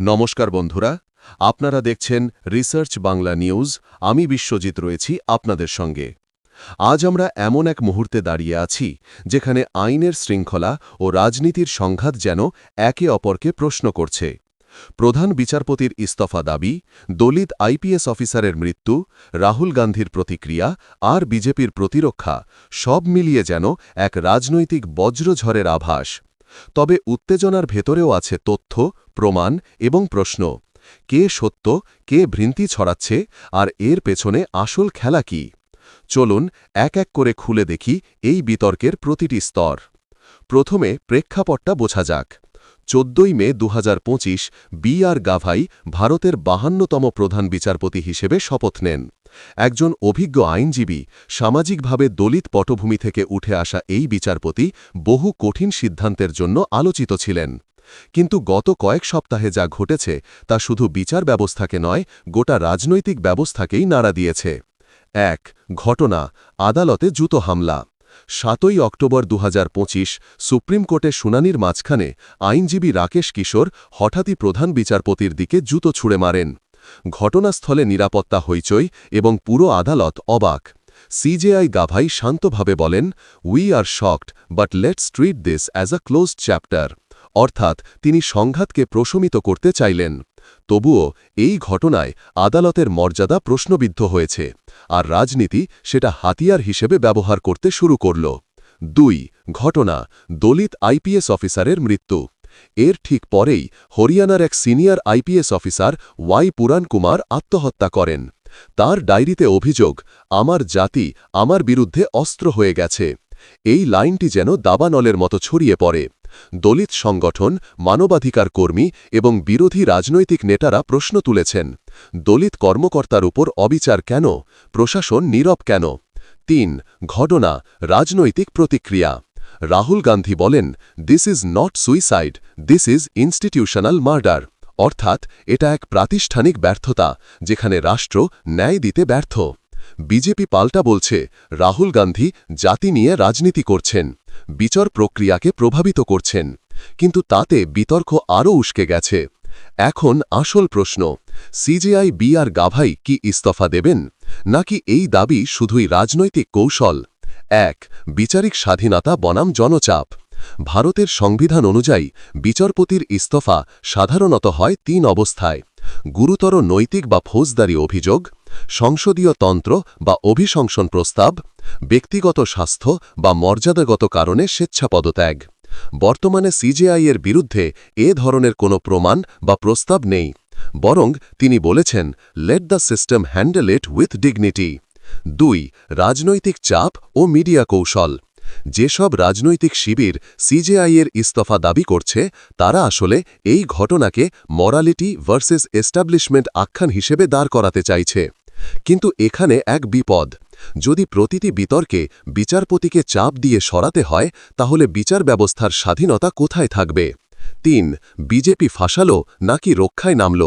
নমস্কার বন্ধুরা, আপনারা দেখছেন রিসার্চ বাংলা নিউজ, আমি বিশ্বজিৎ রয়েছি আপনাদের সঙ্গে। আজ আমরা এমন এক মুহূর্তে দাঁড়িয়ে আছি, যেখানে আইনের শৃঙ্খলা ও রাজনীতির সংঘাত যেন একে অপরকে প্রশ্ন করছে। প্রধান বিচারপতির ইস্তফা দাবি, দলিত আইপিএস অফিসারের মৃত্যু, রাহুল গান্ধীর প্রতিক্রিয়া, আর বিজেপির প্রতিরক্ষা, সব মিলিয়ে যেন এক রাজনৈতিক বজ্রঝড়ের আভাস। তবে উত্তেজনার ভেতরেও আছে তথ্য, প্রমাণ এবং প্রশ্ন। কে সত্য, কে ভৃন্তি ছড়াচ্ছে, আর এর পেছনে আসল খেলা কি? চলুন এক এক করে খুলে দেখি এই বিতর্কের প্রতিটি স্তর। প্রথমে প্রেক্ষাপটটা বোঝা যাক। চোদ্দই মে দু হাজার পঁচিশ বি আর গাভাই ভারতের বাহান্নতম প্রধান বিচারপতি হিসেবে শপথ নেন। একজন অভিজ্ঞ আইনজীবী সামাজিকভাবে দলিত পটভূমি থেকে উঠে আসা এই বিচারপতি বহু কঠিন সিদ্ধান্তের জন্য আলোচিত ছিলেন। কিন্তু গত কয়েক সপ্তাহে যা ঘটেছে তা শুধু বিচার ব্যবস্থাকে নয়, গোটা রাজনৈতিক ব্যবস্থাকেই নাড়া দিয়েছে। এক, ঘটনা, আদালতে জুতো হামলা। সাতই অক্টোবর দুহাজার পঁচিশ, সুপ্রিম কোর্টে শুনানির মাঝখানে আইনজীবী রাকেশ কিশোর হঠাৎই প্রধান বিচারপতির দিকে জুতো ছুঁড়ে মারেন। ঘটনাস্থলে নিরাপত্তা হইচই এবং পুরো আদালত অবাক। সিজেআই গাভাই শান্তভাবে বলেন we are shocked but let's treat this as a closed chapter অর্থাৎ তিনি সংঘাতকে প্রশমিত করতে চাইলেন। তবুও এই ঘটনায় আদালতের মর্যাদা প্রশ্নবিদ্ধ হয়েছে, আর রাজনীতি সেটা হাতিয়ার হিসেবে ব্যবহার করতে শুরু করল। দুই, ঘটনা, দলিত আইপিএস অফিসারের মৃত্যু। এর ঠিক পরেই হরিয়ানার এক senior IPS officer Y Puran Kumar আত্মহত্যা করেন। তার ডায়েরিতে অভিযোগ, আমার জাতি আমার বিরুদ্ধে অস্ত্র হয়ে গেছে। এই লাইনটি যেন দাবানলের মতো ছড়িয়ে পড়ে। দলিত সংগঠন, মানবাধিকার কর্মী এবং বিরোধী রাজনৈতিক নেতারা প্রশ্ন তুলেছেন, দলিত কর্মকর্তার উপর অবিচার কেন? প্রশাসন নীরব কেন? তিন, ঘটনা, রাজনৈতিক প্রতিক্রিয়া। রাহুল গান্ধী বলেন this is not suicide this is institutional murder অর্থাৎ, এটা এক প্রাতিষ্ঠানিক ব্যর্থতা, যেখানে রাষ্ট্র ন্যায় দিতে ব্যর্থ। বিজেপি পাল্টা বলছে, রাহুল গান্ধী জাতি নিয়ে রাজনীতি করছেন, বিচার প্রক্রিয়াকে প্রভাবিত করছেন। কিন্তু তাতে বিতর্ক আরও উস্কে গেছে। এখন আসল প্রশ্ন, সিজেআই বি আর গাভাই কি ইস্তফা দেবেন? নাকি এই দাবি শুধুই রাজনৈতিক কৌশল? এক, বিচারিক স্বাধীনতা বনাম জনচাপ। ভারতের সংবিধান অনুযায়ী, বিচারপতির ইস্তফা সাধারণত হয় তিন অবস্থায়। গুরুতর নৈতিক বা ফৌজদারি অভিযোগ, সংসদীয় তন্ত্র বা অভিশংসন প্রস্তাব, ব্যক্তিগত স্বাস্থ্য বা মর্যাদাগত কারণে স্বেচ্ছাপদত্যাগ। বর্তমানে সিজেআই এর বিরুদ্ধে এ ধরনের কোনো প্রমাণ বা প্রস্তাব নেই। বরং তিনি বলেছেন let the system handle it with dignity দুই, রাজনৈতিক চাপ ও মিডিয়া কৌশল। যেসব রাজনৈতিক শিবির সিজেআইয়ের ইস্তফা দাবি করছে, তারা আসলে এই ঘটনাকে মরালিটি ভার্সেস এস্টাবলিশমেন্ট আখ্যান হিসেবে দাঁড় করাতে চাইছে। কিন্তু এখানে এক বিপদ। যদি প্রতিটি বিতর্কে বিচারপতিকে চাপ দিয়ে সরাতে হয়, তাহলে বিচার ব্যবস্থার স্বাধীনতা কোথায় থাকবে? তিন, বিজেপি ফাঁসালো নাকি রক্ষায় নামল?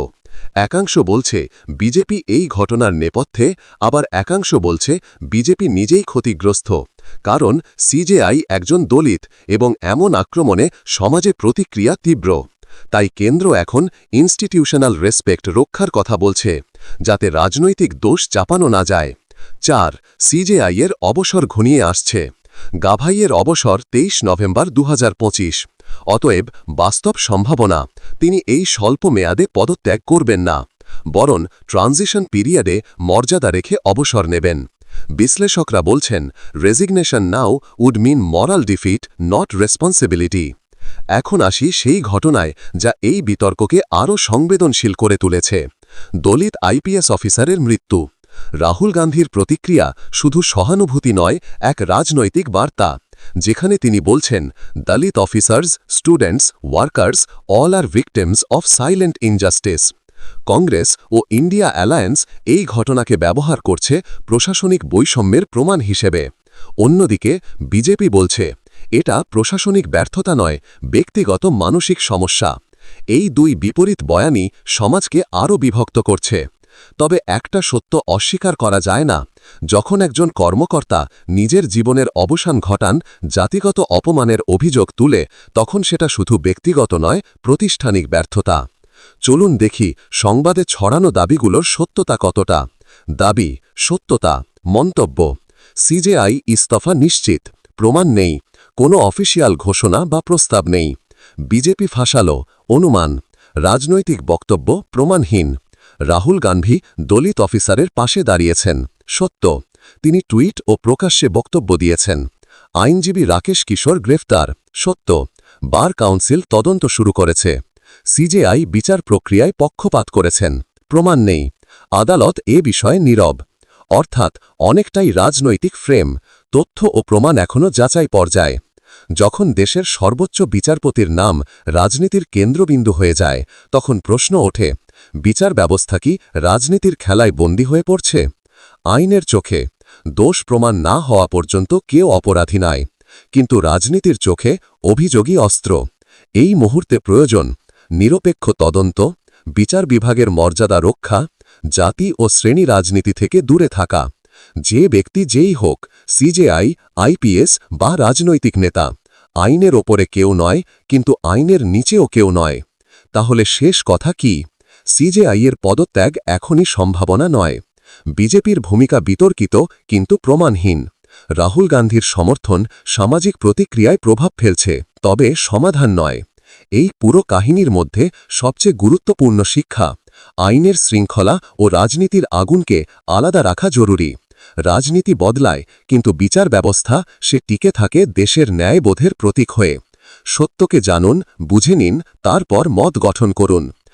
একাংশ বলছে, বিজেপি এই ঘটনার নেপথ্যে, আবার একাংশ বলছে, বিজেপি নিজেই ক্ষতিগ্রস্ত। কারণ সিজেআই একজন দলিত এবং এমন আক্রমণে সমাজে প্রতিক্রিয়া তীব্র। তাই কেন্দ্র এখন ইনস্টিটিউশনাল রেসপেক্ট রক্ষার কথা বলছে, যাতে রাজনৈতিক দোষ চাপানো না যায়। চার সিজেআইয়ের অবসর ঘনিয়ে আসছে। গাভাইয়ের অবসর তেইশ নভেম্বর দু হাজার পঁচিশ। অতএব বাস্তব সম্ভাবনা, তিনি এই স্বল্প মেয়াদে পদত্যাগ করবেন না, বরং ট্রানজিশন পিরিয়ডে মর্যাদা রেখে অবসর নেবেন। বিশ্লেষকরা বলছেন, resignation now would mean moral defeat, not responsibility. এখন আসি সেই ঘটনায় যা এই বিতর্ককে আরও সংবেদনশীল করে তুলেছে। দলিত আইপিএস অফিসারের মৃত্যু। রাহুল গান্ধীর প্রতিক্রিয়া শুধু সহানুভূতি নয়, এক রাজনৈতিক বার্তা, যেখানে তিনি বলছেন, Dalit officers, students, workers, all are victims of silent injustice. Congress O India alliance এই ঘটনাকে ব্যবহার করছে প্রশাসনিক বৈষম্যের প্রমাণ হিসেবে। অন্যদিকে, বিজেপি বলছে, এটা প্রশাসনিক ব্যর্থতা নয়, ব্যক্তিগত মানসিক সমস্যা। এই দুই বিপরীত বয়ানই সমাজকে আরও বিভক্ত করছে। তবে একটা সত্য অস্বীকার করা যায় না, যখন একজন কর্মকর্তা নিজের জীবনের অবসান ঘটান, জাতিগত অপমানের অভিযোগ তুলে, তখন সেটা শুধু ব্যক্তিগত নয়, প্রতিষ্ঠানিক ব্যর্থতা। চলুন দেখি সংবাদে ছড়ানো দাবিগুলোর সত্যতা কতটা। দাবি, সত্যতা, মন্তব্য। সিজেআই ইস্তফা নিশ্চিত, প্রমাণ নেই, কোনো অফিসিয়াল ঘোষণা বা প্রস্তাব নেই। বিজেপি ফাঁসালো, অনুমান। রাজনৈতিক বক্তব্য প্রমাণহীন। রাহুল গান্ধী দলিত অফিসারের পাশে দাঁড়িয়েছেন। সত্য, তিনি টুইট ও প্রকাশ্যে বক্তব্য দিয়েছেন। আইনজীবী রাকেশ কিশোর গ্রেফতার। সত্য, বার কাউন্সিল তদন্ত শুরু করেছে। সিজেআই বিচার প্রক্রিয়ায় পক্ষপাত করেছেন। প্রমাণ নেই। আদালত এ বিষয়ে নীরব। অর্থাৎ অনেকটাই রাজনৈতিক ফ্রেম। তথ্য ও প্রমাণ এখনও যাচাই পর্যায়ে। যখন দেশের সর্বোচ্চ বিচারপতির নাম রাজনীতির কেন্দ্রবিন্দু হয়ে যায়, তখন প্রশ্ন ওঠে বিচার ব্যবস্থা কি রাজনীতির খেলায় বন্দী হয়ে পড়ছে? আইনের চোখে দোষ প্রমাণ না হওয়া পর্যন্ত কেউ অপরাধী নয় কিন্তু রাজনীতির চোখে অভিযোগী অস্ত্র। এই মুহূর্তে প্রয়োজন নিরপেক্ষ তদন্ত, বিচার বিভাগের মর্যাদা রক্ষা, জাতি ও শ্রেণি রাজনীতি থেকে দূরে থাকা। যে ব্যক্তি যেই হোক, সিজেআই, আইপিএস বা রাজনৈতিক নেতা, আইনের ওপরে কেউ নয়, কিন্তু আইনের নিচেও কেউ নয়। তাহলে শেষ কথা কি? সিজেআইয়ের পদত্যাগ এখনই সম্ভাবনা নয়। বিজেপির ভূমিকা বিতর্কিত, কিন্তু প্রমাণহীন। রাহুল গান্ধীর সমর্থন সামাজিক প্রতিক্রিয়ায় প্রভাব ফেলছে, তবে সমাধান নয়। এই পুরো কাহিনীর মধ্যে সবচেয়ে গুরুত্বপূর্ণ শিক্ষা, আইনের শৃঙ্খলা ও রাজনীতির আগুনকে আলাদা রাখা জরুরি। রাজনীতি বদলায়, কিন্তু বিচার ব্যবস্থা, সে টিকে থাকে দেশের ন্যায়বোধের প্রতীক হয়ে। সত্যকে জানুন, বুঝে নিন, তারপর মত গঠন করুন।